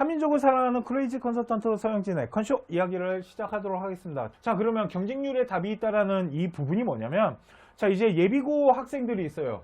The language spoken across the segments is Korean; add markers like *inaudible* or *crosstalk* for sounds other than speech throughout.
한민족을 사랑하는 크레이지 컨설턴트 서영진의 컨쇼 이야기를 시작하도록 하겠습니다. 자, 그러면 경쟁률에 답이 있다라는 이 부분이 뭐냐면, 자, 이제 예비고 학생들이 있어요.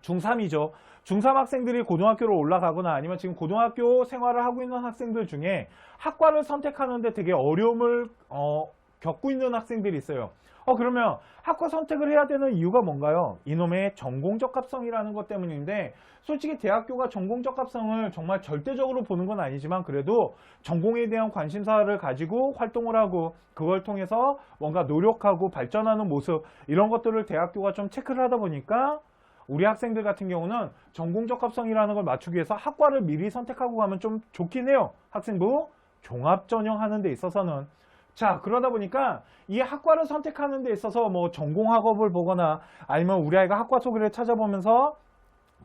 중3이죠. 중3 학생들이 고등학교로 올라가거나 아니면 지금 고등학교 생활을 하고 있는 학생들 중에 학과를 선택하는데 되게 어려움을 어, 겪고 있는 학생들이 있어요. 어, 그러면 학과 선택을 해야 되는 이유가 뭔가요? 이놈의 전공 적합성이라는 것 때문인데, 솔직히 대학교가 전공 적합성을 정말 절대적으로 보는 건 아니지만, 그래도 전공에 대한 관심사를 가지고 활동을 하고, 그걸 통해서 뭔가 노력하고 발전하는 모습, 이런 것들을 대학교가 좀 체크를 하다 보니까, 우리 학생들 같은 경우는 전공 적합성이라는 걸 맞추기 위해서 학과를 미리 선택하고 가면 좀 좋긴 해요. 학생부 종합 전형 하는 데 있어서는. 자, 그러다 보니까 이 학과를 선택하는 데 있어서 뭐 전공 학업을 보거나 아니면 우리 아이가 학과 소개를 찾아보면서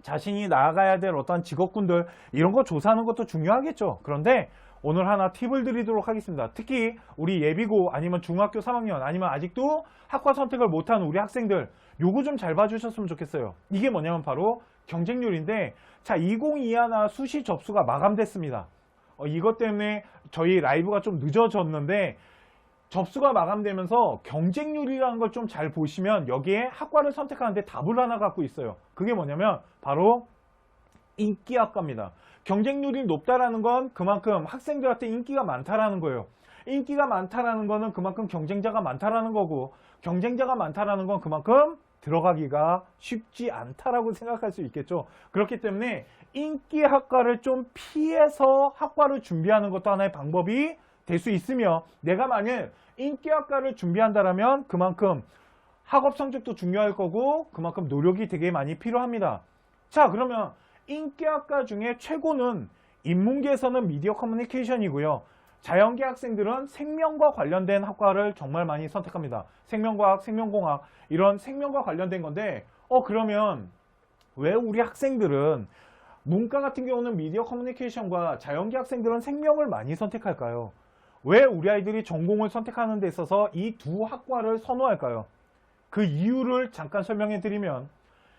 자신이 나아가야 될 어떤 직업군들 이런 거 조사하는 것도 중요하겠죠. 그런데 오늘 하나 팁을 드리도록 하겠습니다. 특히 우리 예비고 아니면 중학교 3학년 아니면 아직도 학과 선택을 못한 우리 학생들 요거 좀 잘 봐주셨으면 좋겠어요. 이게 뭐냐면 바로 경쟁률인데 자 2021나 수시 접수가 마감됐습니다. 어, 이것 때문에 저희 라이브가 좀 늦어졌는데 접수가 마감되면서 경쟁률이라는 걸 좀 잘 보시면 여기에 학과를 선택하는데 답을 하나 갖고 있어요. 그게 뭐냐면 바로 인기학과입니다. 경쟁률이 높다라는 건 그만큼 학생들한테 인기가 많다라는 거예요. 인기가 많다라는 거는 그만큼 경쟁자가 많다라는 거고 경쟁자가 많다라는 건 그만큼 들어가기가 쉽지 않다라고 생각할 수 있겠죠. 그렇기 때문에 인기 학과를 좀 피해서 학과를 준비하는 것도 하나의 방법이 될 수 있으며 내가 만약 인기 학과를 준비한다라면 그만큼 학업 성적도 중요할 거고 그만큼 노력이 되게 많이 필요합니다. 자, 그러면 인기학과 중에 최고는 인문계에서는 미디어 커뮤니케이션이고요. 자연계 학생들은 생명과 관련된 학과를 정말 많이 선택합니다. 생명과학, 생명공학 이런 생명과 관련된 건데 어 그러면 왜 우리 학생들은 문과 같은 경우는 미디어 커뮤니케이션과 자연계 학생들은 생명을 많이 선택할까요? 왜 우리 아이들이 전공을 선택하는 데 있어서 이 두 학과를 선호할까요? 그 이유를 잠깐 설명해 드리면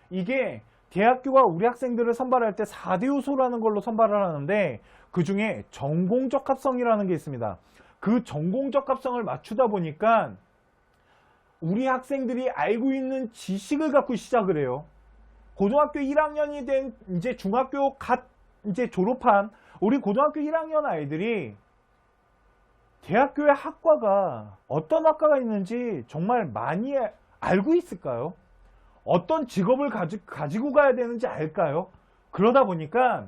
이게 대학교가 우리 학생들을 선발할 때 4대 요소라는 걸로 선발을 하는데 그 중에 전공적 합성이라는 게 있습니다. 그 전공적 합성을 맞추다 보니까 우리 학생들이 알고 있는 지식을 갖고 시작을 해요. 고등학교 1학년이 된 이제 중학교 갓 이제 졸업한 우리 고등학교 1학년 아이들이 대학교의 학과가 어떤 학과가 있는지 정말 많이 알고 있을까요? 어떤 직업을 가지, 가지고 가야 되는지 알까요? 그러다 보니까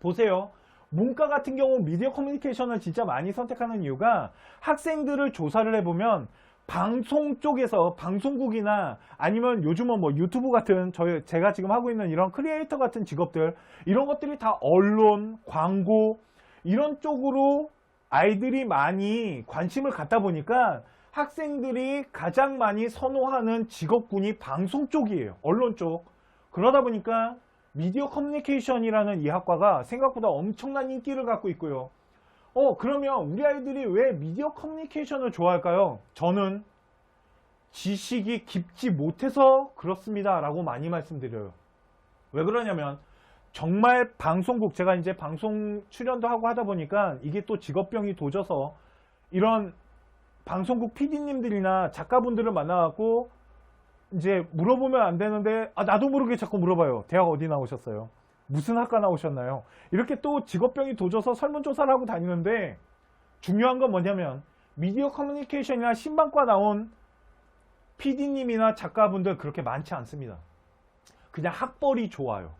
보세요. 문과 같은 경우 미디어 커뮤니케이션을 진짜 많이 선택하는 이유가 학생들을 조사를 해보면 방송 쪽에서 방송국이나 아니면 요즘은 뭐 유튜브 같은 저희 제가 지금 하고 있는 이런 크리에이터 같은 직업들 이런 것들이 다 언론, 광고 이런 쪽으로 아이들이 많이 관심을 갖다 보니까 학생들이 가장 많이 선호하는 직업군이 방송 쪽이에요. 언론 쪽. 그러다 보니까 미디어 커뮤니케이션이라는 이 학과가 생각보다 엄청난 인기를 갖고 있고요. 어, 그러면 우리 아이들이 왜 미디어 커뮤니케이션을 좋아할까요? 저는 지식이 깊지 못해서 그렇습니다. 라고 많이 말씀드려요. 왜 그러냐면, 정말 방송국, 제가 이제 방송 출연도 하고 하다 보니까 이게 또 직업병이 도져서 이런 방송국 PD님들이나 작가분들을 만나갖고 이제 물어보면 안 되는데 아 나도 모르게 자꾸 물어봐요. 대학 어디 나오셨어요? 무슨 학과 나오셨나요? 이렇게 또 직업병이 도져서 설문조사를 하고 다니는데 중요한 건 뭐냐면 미디어 커뮤니케이션이나 신방과 나온 PD님이나 작가분들 그렇게 많지 않습니다. 그냥 학벌이 좋아요.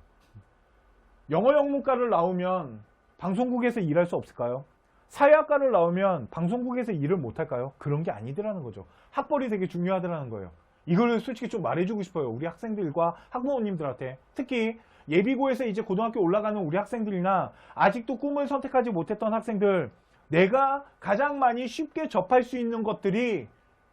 영어 영문과를 나오면 방송국에서 일할 수 없을까요? 사회학과를 나오면 방송국에서 일을 못할까요? 그런 게 아니더라는 거죠. 학벌이 되게 중요하더라는 거예요. 이걸 솔직히 좀 말해주고 싶어요. 우리 학생들과 학부모님들한테. 특히 예비고에서 이제 고등학교 올라가는 우리 학생들이나 아직도 꿈을 선택하지 못했던 학생들, 내가 가장 많이 쉽게 접할 수 있는 것들이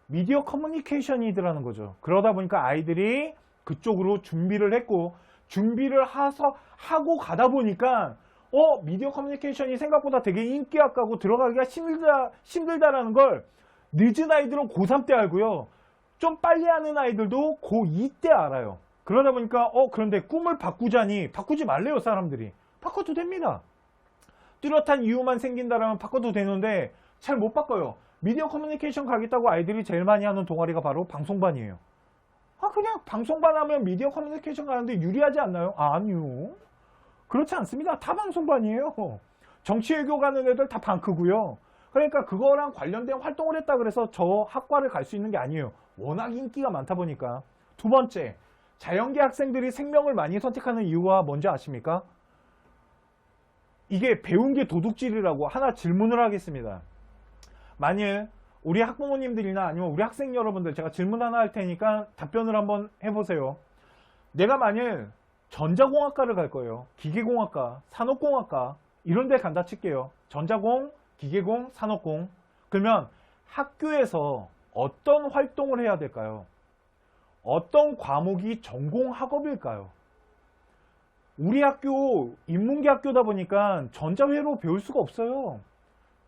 미디어 커뮤니케이션이더라는 거죠. 그러다 보니까 아이들이 그쪽으로 준비를 했고, 준비를 하서, 하고 가다 보니까 어, 미디어 커뮤니케이션이 생각보다 되게 인기 학과고 들어가기가 힘들다, 힘들다라는 걸 늦은 아이들은 고3 때 알고요. 좀 빨리 하는 아이들도 고2 때 알아요. 그러다 보니까, 어, 그런데 꿈을 바꾸자니, 바꾸지 말래요, 사람들이. 바꿔도 됩니다. 뚜렷한 이유만 생긴다라면 바꿔도 되는데 잘 못 바꿔요. 미디어 커뮤니케이션 가겠다고 아이들이 제일 많이 하는 동아리가 바로 방송반이에요. 아 그냥 방송반 하면 미디어 커뮤니케이션 가는데 유리하지 않나요? 아, 아니요. 그렇지 않습니다. 다 방송반이에요. 정치외교 가는 애들 다 방크고요. 그러니까 그거랑 관련된 활동을 했다 그래서 저 학과를 갈 수 있는 게 아니에요. 워낙 인기가 많다 보니까. 두 번째, 자연계 학생들이 생명을 많이 선택하는 이유가 뭔지 아십니까? 이게 배운 게 도둑질이라고 하나 질문을 하겠습니다. 만일 우리 학부모님들이나 아니면 우리 학생 여러분들 제가 질문 하나 할 테니까 답변을 한번 해보세요. 내가 만일 전자공학과를 갈 거예요. 기계공학과, 산업공학과 이런 데 간다 칠게요. 전자공, 기계공, 산업공. 그러면 학교에서 어떤 활동을 해야 될까요? 어떤 과목이 전공 학업일까요? 우리 학교 인문계 학교다 보니까 전자회로 배울 수가 없어요.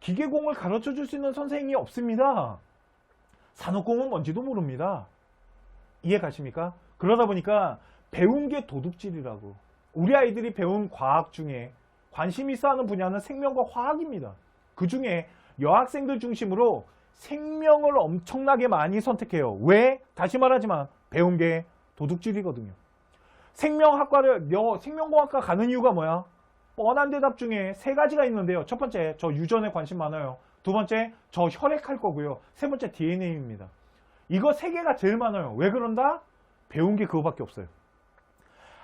기계공을 가르쳐 줄 수 있는 선생님이 없습니다. 산업공은 뭔지도 모릅니다. 이해 가십니까? 그러다 보니까 배운 게 도둑질이라고. 우리 아이들이 배운 과학 중에 관심 있어 하는 분야는 생명과 화학입니다. 그 중에 여학생들 중심으로 생명을 엄청나게 많이 선택해요. 왜? 다시 말하지만 배운 게 도둑질이거든요. 생명학과를, 여, 생명공학과 가는 이유가 뭐야? 뻔한 대답 중에 세 가지가 있는데요. 첫 번째, 저 유전에 관심 많아요. 두 번째, 저 혈액할 거고요. 세 번째, DNA입니다. 이거 세 개가 제일 많아요. 왜 그런다? 배운 게 그거밖에 없어요.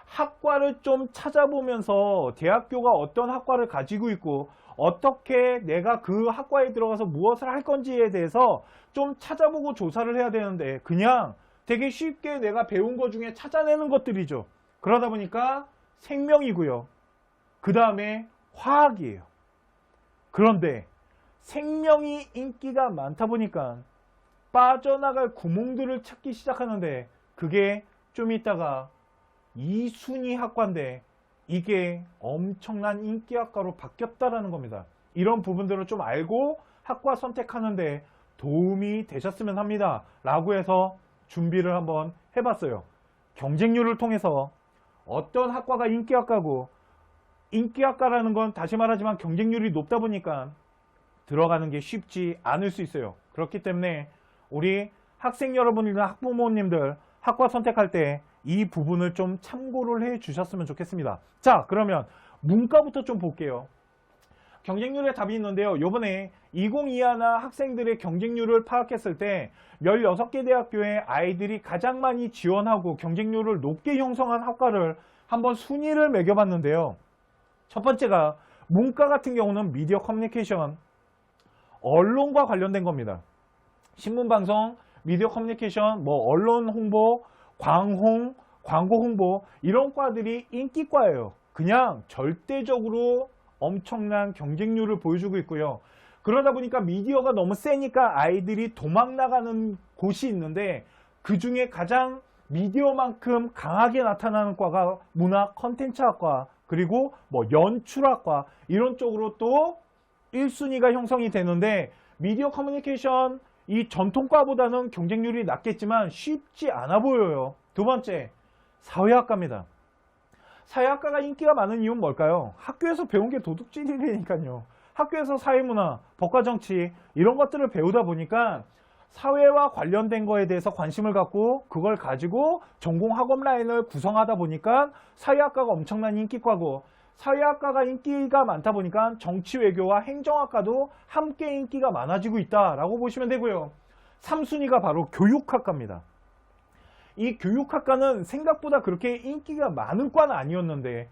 학과를 좀 찾아보면서 대학교가 어떤 학과를 가지고 있고 어떻게 내가 그 학과에 들어가서 무엇을 할 건지에 대해서 좀 찾아보고 조사를 해야 되는데 그냥 되게 쉽게 내가 배운 것 중에 찾아내는 것들이죠. 그러다 보니까 생명이고요. 그 다음에 화학이에요. 그런데 생명이 인기가 많다 보니까 빠져나갈 구멍들을 찾기 시작하는데 그게 좀 있다가 이순위 학과인데 이게 엄청난 인기 학과로 바뀌었다라는 겁니다. 이런 부분들을 좀 알고 학과 선택하는데 도움이 되셨으면 합니다. 라고 해서 준비를 한번 해봤어요. 경쟁률을 통해서 어떤 학과가 인기 학과고 인기 학과라는 건 다시 말하지만 경쟁률이 높다 보니까 들어가는 게 쉽지 않을 수 있어요. 그렇기 때문에 우리 학생 여러분이나 학부모님들 학과 선택할 때 이 부분을 좀 참고를 해 주셨으면 좋겠습니다. 자, 그러면 문과부터 좀 볼게요. 경쟁률의 답이 있는데요. 요번에 2021 학생들의 경쟁률을 파악했을 때 16개 대학교의 아이들이 가장 많이 지원하고 경쟁률을 높게 형성한 학과를 한번 순위를 매겨봤는데요. 첫 번째가 문과 같은 경우는 미디어 커뮤니케이션, 언론과 관련된 겁니다. 신문 방송, 미디어 커뮤니케이션, 뭐 언론 홍보, 광홍, 광고 홍보 이런 과들이 인기과예요. 그냥 절대적으로 엄청난 경쟁률을 보여주고 있고요. 그러다 보니까 미디어가 너무 세니까 아이들이 도망 나가는 곳이 있는데 그 중에 가장 미디어만큼 강하게 나타나는 과가 문화 컨텐츠학과 그리고 뭐 연출학과 이런 쪽으로 또 1순위가 형성이 되는데 미디어 커뮤니케이션 이 전통과보다는 경쟁률이 낮겠지만 쉽지 않아 보여요. 두 번째, 사회학과입니다. 사회학과가 인기가 많은 이유는 뭘까요? 학교에서 배운 게 도둑질이니까요. 학교에서 사회문화, 법과 정치 이런 것들을 배우다 보니까 사회와 관련된 거에 대해서 관심을 갖고 그걸 가지고 전공 학업 라인을 구성하다 보니까 사회학과가 엄청난 인기과고 사회학과가 인기가 많다 보니까 정치 외교와 행정학과도 함께 인기가 많아지고 있다라고 보시면 되고요. 3순위가 바로 교육학과입니다. 이 교육학과는 생각보다 그렇게 인기가 많은 과는 아니었는데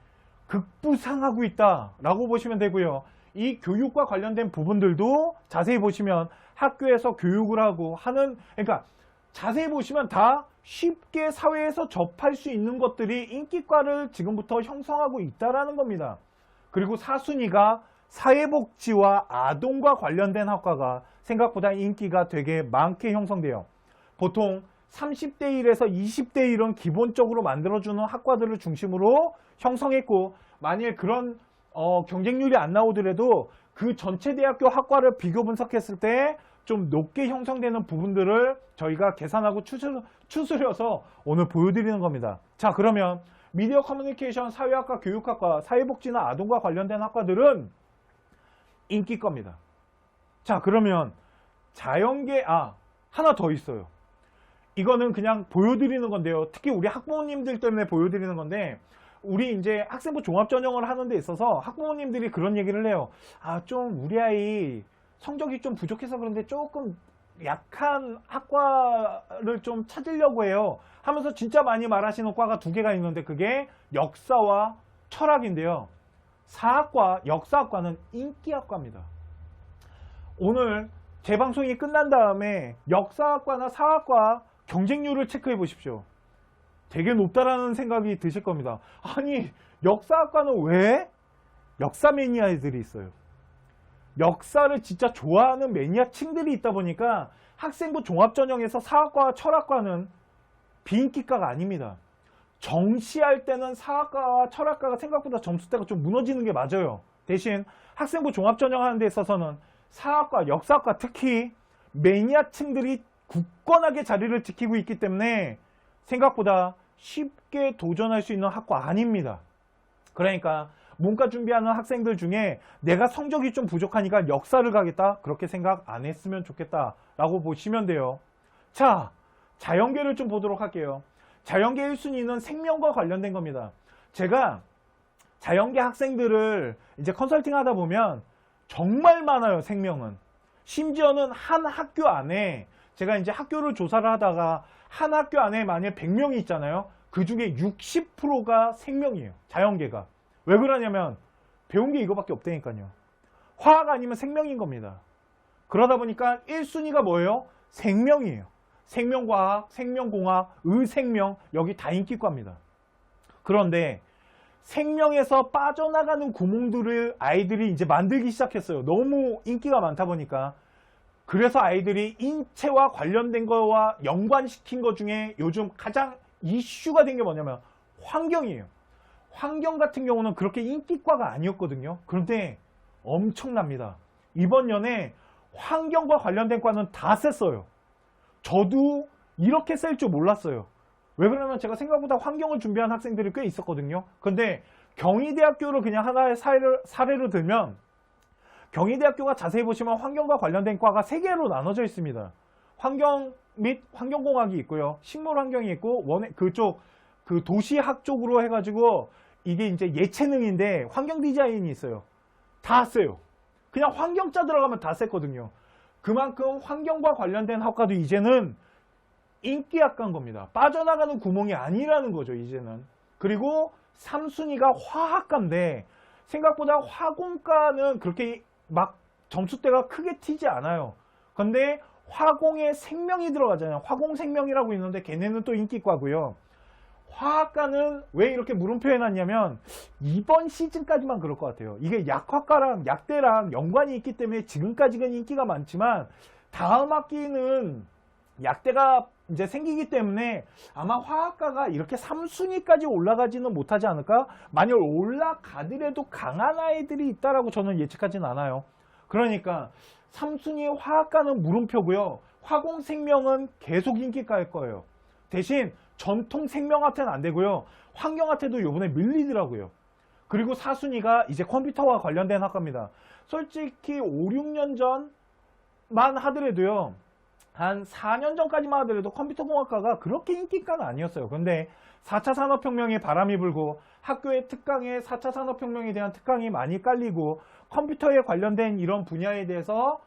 극부상하고 있다라고 보시면 되고요. 이 교육과 관련된 부분들도 자세히 보시면 학교에서 교육을 하고 하는 그러니까 자세히 보시면 다 쉽게 사회에서 접할 수 있는 것들이 인기과를 지금부터 형성하고 있다라는 겁니다. 그리고 사순위가 사회복지와 아동과 관련된 학과가 생각보다 인기가 되게 많게 형성돼요. 보통 30대 1에서 20대 1은 기본적으로 만들어주는 학과들을 중심으로 형성했고 만일 그런 어, 경쟁률이 안 나오더라도 그 전체 대학교 학과를 비교 분석했을 때 좀 높게 형성되는 부분들을 저희가 계산하고 추슬, 추스려서 오늘 보여드리는 겁니다. 자 그러면 미디어 커뮤니케이션, 사회학과, 교육학과, 사회복지나 아동과 관련된 학과들은 인기 겁니다. 자, 그러면 자연계, 아, 하나 더 있어요. 이거는 그냥 보여드리는 건데요. 특히 우리 학부모님들 때문에 보여드리는 건데, 우리 이제 학생부 종합 전형을 하는 데 있어서 학부모님들이 그런 얘기를 해요. 아, 좀 우리 아이 성적이 좀 부족해서 그런데 조금 약한 학과를 좀 찾으려고 해요. 하면서 진짜 많이 말하시는 과가 두 개가 있는데 그게 역사와 철학인데요. 사학과, 역사학과는 인기학과입니다. 오늘 제 방송이 끝난 다음에 역사학과나 사학과 경쟁률을 체크해 보십시오. 되게 높다라는 생각이 드실 겁니다. 아니, 역사학과는 왜? 역사 매니아들이 있어요. 역사를 진짜 좋아하는 매니아층들이 있다 보니까 학생부 종합전형에서 사학과와 철학과는 비인기과가 아닙니다. 정시할 때는 사학과와 철학과가 생각보다 점수대가 좀 무너지는 게 맞아요. 대신 학생부 종합전형 하는 데 있어서는 사학과, 역사학과 특히 매니아층들이 굳건하게 자리를 지키고 있기 때문에 생각보다 쉽게 도전할 수 있는 학과 아닙니다. 그러니까 문과 준비하는 학생들 중에 내가 성적이 좀 부족하니까 역사를 가겠다 그렇게 생각 안 했으면 좋겠다 라고 보시면 돼요. 자 자연계를 좀 보도록 할게요. 자연계 1순위는 생명과 관련된 겁니다. 제가 자연계 학생들을 이제 컨설팅 하다 보면 정말 많아요 생명은. 심지어는 한 학교 안에 제가 이제 학교를 조사를 하다가 한 학교 안에 만약 100명이 있잖아요 그 중에 60%가 생명이에요 자연계가 왜 그러냐면 배운 게 이거밖에 없다니까요. 화학 아니면 생명인 겁니다. 그러다 보니까 1순위가 뭐예요? 생명이에요. 생명과학, 생명공학, 의생명 여기 다 인기과입니다. 그런데 생명에서 빠져나가는 구멍들을 아이들이 이제 만들기 시작했어요. 너무 인기가 많다 보니까. 그래서 아이들이 인체와 관련된 거와 연관시킨 것 중에 요즘 가장 이슈가 된 게 뭐냐면 환경이에요. 환경 같은 경우는 그렇게 인기과가 아니었거든요. 그런데 엄청납니다. 이번 년에 환경과 관련된 과는 다 셌어요. 저도 이렇게 셀 줄 몰랐어요. 왜 그러면 제가 생각보다 환경을 준비한 학생들이 꽤 있었거든요. 근데 경희대학교를 그냥 하나의 사례를, 사례로 들면 경희대학교가 자세히 보시면 환경과 관련된 과가 세 개로 나눠져 있습니다. 환경 및 환경공학이 있고요. 식물 환경이 있고 원해 그쪽 그 도시학 쪽으로 해가지고 이게 이제 예체능인데 환경 디자인이 있어요. 다 써요. 그냥 환경자 들어가면 다 셌거든요. 그만큼 환경과 관련된 학과도 이제는 인기 학과인 겁니다. 빠져나가는 구멍이 아니라는 거죠, 이제는. 그리고 3순위가 화학과인데 생각보다 화공과는 그렇게 막 점수대가 크게 튀지 않아요. 근데 화공에 생명이 들어가잖아요. 화공 생명이라고 있는데 걔네는 또 인기과고요. 화학과는 왜 이렇게 물음표 해놨냐면 이번 시즌까지만 그럴 것 같아요. 이게 약학과랑 약대랑 연관이 있기 때문에 지금까지는 인기가 많지만 다음 학기는 약대가 이제 생기기 때문에 아마 화학과가 이렇게 3순위까지 올라가지는 못하지 않을까? 만약 올라가더라도 강한 아이들이 있다라고 저는 예측하진 않아요. 그러니까 3순위 화학과는 물음표고요. 화공 생명은 계속 인기가일 거예요. 대신 전통 생명화태는 안 되고요. 환경화태도 요번에 밀리더라고요. 그리고 4순위가 이제 컴퓨터와 관련된 학과입니다. 솔직히 5, 6년 전만 하더라도요. 한 4년 전까지만 하더라도 컴퓨터공학과가 그렇게 인기가는 아니었어요. 근데 4차 산업혁명의 바람이 불고 학교의 특강에 4차 산업혁명에 대한 특강이 많이 깔리고 컴퓨터에 관련된 이런 분야에 대해서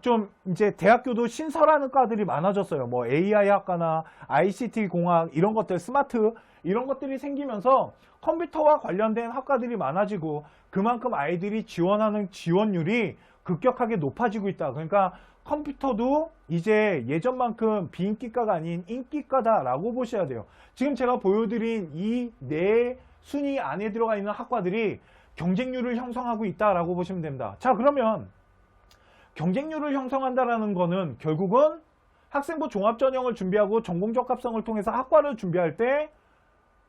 좀 이제 대학교도 신설하는 과들이 많아졌어요. 뭐 AI 학과나 ICT 공학 이런 것들 스마트 이런 것들이 생기면서 컴퓨터와 관련된 학과들이 많아지고 그만큼 아이들이 지원하는 지원율이 급격하게 높아지고 있다. 그러니까 컴퓨터도 이제 예전만큼 비인기과가 아닌 인기과다라고 보셔야 돼요. 지금 제가 보여드린 이 네 순위 안에 들어가 있는 학과들이 경쟁률을 형성하고 있다라고 보시면 됩니다. 자 그러면 경쟁률을 형성한다라는 거는 결국은 학생부 종합전형을 준비하고 전공적 합성을 통해서 학과를 준비할 때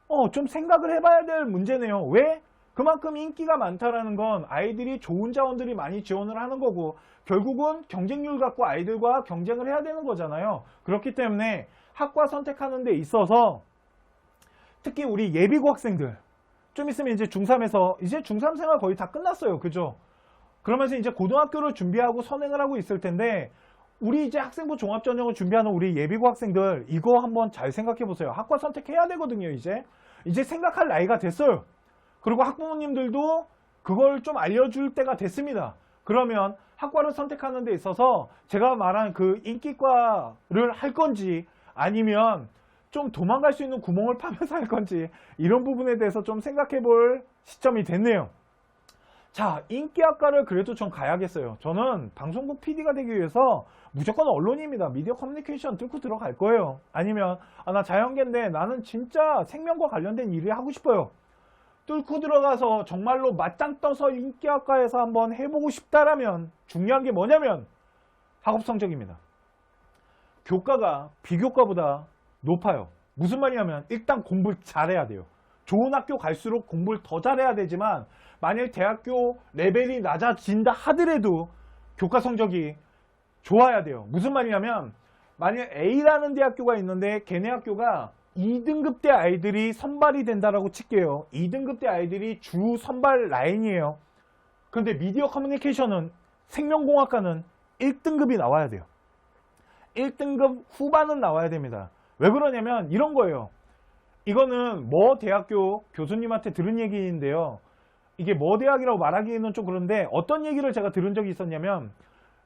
어, 좀 생각을 해봐야 될 문제네요. 왜? 그만큼 인기가 많다라는 건 아이들이 좋은 자원들이 많이 지원을 하는 거고 결국은 경쟁률 갖고 아이들과 경쟁을 해야 되는 거잖아요. 그렇기 때문에 학과 선택하는 데 있어서 특히 우리 예비고 학생들 좀 있으면 이제 중3에서 이제 중3 생활 거의 다 끝났어요. 그죠? 그러면서 이제 고등학교를 준비하고 선행을 하고 있을 텐데 우리 이제 학생부 종합전형을 준비하는 우리 예비고 학생들 이거 한번 잘 생각해 보세요. 학과 선택해야 되거든요, 이제. 이제 생각할 나이가 됐어요. 그리고 학부모님들도 그걸 좀 알려줄 때가 됐습니다. 그러면 학과를 선택하는 데 있어서 제가 말한 그 인기과를 할 건지 아니면 좀 도망갈 수 있는 구멍을 *laughs* 파면서 할 건지 이런 부분에 대해서 좀 생각해 볼 시점이 됐네요. 자, 인기학과를 그래도 좀 가야겠어요. 저는 방송국 PD가 되기 위해서 무조건 언론입니다. 미디어 커뮤니케이션 뚫고 들어갈 거예요. 아니면, 아, 나 자연계인데 나는 진짜 생명과 관련된 일을 하고 싶어요. 뚫고 들어가서 정말로 맞짱 떠서 인기학과에서 한번 해보고 싶다라면 중요한 게 뭐냐면 학업 성적입니다. 교과가 비교과보다 높아요. 무슨 말이냐면 일단 공부를 잘해야 돼요. 좋은 학교 갈수록 공부를 더 잘해야 되지만 만일 대학교 레벨이 낮아진다 하더라도 교과 성적이 좋아야 돼요. 무슨 말이냐면 만약 A라는 대학교가 있는데 걔네 학교가 2등급 대 아이들이 선발이 된다라고 칠게요. 2등급 대 아이들이 주 선발 라인이에요. 그런데 미디어 커뮤니케이션은 생명공학과는 1등급이 나와야 돼요. 1등급 후반은 나와야 됩니다. 왜 그러냐면 이런 거예요. 이거는 뭐 대학교 교수님한테 들은 얘기인데요. 이게 뭐 대학이라고 말하기는 좀 그런데 어떤 얘기를 제가 들은 적이 있었냐면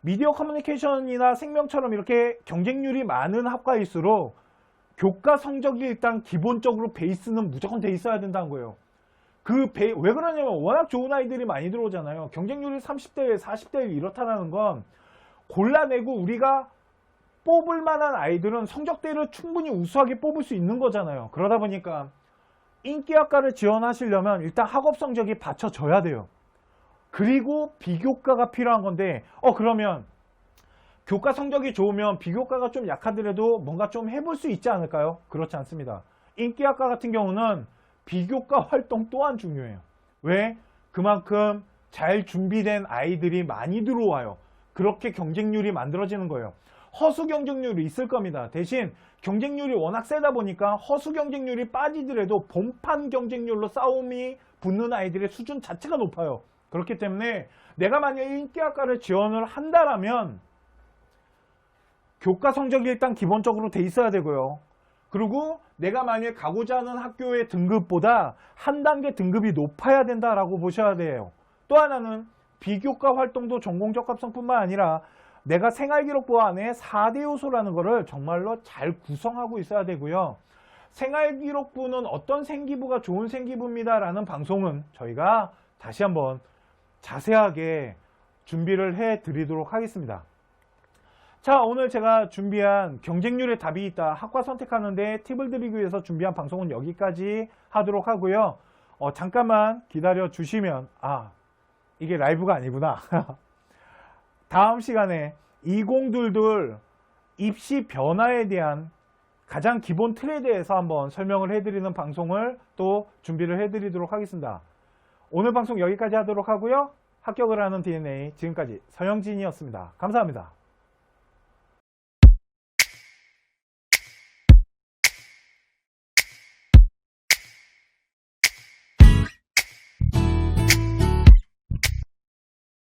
미디어 커뮤니케이션이나 생명처럼 이렇게 경쟁률이 많은 학과일수록 교과 성적이 일단 기본적으로 베이스는 무조건 돼 있어야 된다는 거예요. 그, 베, 왜 그러냐면 워낙 좋은 아이들이 많이 들어오잖아요. 경쟁률이 30대 40대 이렇다라는 건 골라내고 우리가 뽑을 만한 아이들은 성적대를 충분히 우수하게 뽑을 수 있는 거잖아요. 그러다 보니까 인기학과를 지원하시려면 일단 학업 성적이 받쳐져야 돼요. 그리고 비교과가 필요한 건데, 어, 그러면 교과 성적이 좋으면 비교과가 좀 약하더라도 뭔가 좀 해볼 수 있지 않을까요? 그렇지 않습니다. 인기학과 같은 경우는 비교과 활동 또한 중요해요. 왜? 그만큼 잘 준비된 아이들이 많이 들어와요. 그렇게 경쟁률이 만들어지는 거예요. 허수 경쟁률이 있을 겁니다. 대신 경쟁률이 워낙 세다 보니까 허수 경쟁률이 빠지더라도 본판 경쟁률로 싸움이 붙는 아이들의 수준 자체가 높아요. 그렇기 때문에 내가 만약 인기학과를 지원을 한다라면 교과 성적이 일단 기본적으로 돼 있어야 되고요. 그리고 내가 만약 가고자 하는 학교의 등급보다 한 단계 등급이 높아야 된다라고 보셔야 돼요. 또 하나는 비교과 활동도 전공적 합성뿐만 아니라 내가 생활기록부 안에 4대 요소라는 것을 정말로 잘 구성하고 있어야 되고요. 생활기록부는 어떤 생기부가 좋은 생기부입니다라는 방송은 저희가 다시 한번 자세하게 준비를 해 드리도록 하겠습니다. 자, 오늘 제가 준비한 경쟁률에 답이 있다. 학과 선택하는데 팁을 드리기 위해서 준비한 방송은 여기까지 하도록 하고요. 어, 잠깐만 기다려 주시면, 아, 이게 라이브가 아니구나. *laughs* 다음 시간에 2022 입시 변화에 대한 가장 기본 틀에 대해서 한번 설명을 해드리는 방송을 또 준비를 해드리도록 하겠습니다. 오늘 방송 여기까지 하도록 하고요. 합격을 하는 DNA 지금까지 서영진이었습니다. 감사합니다.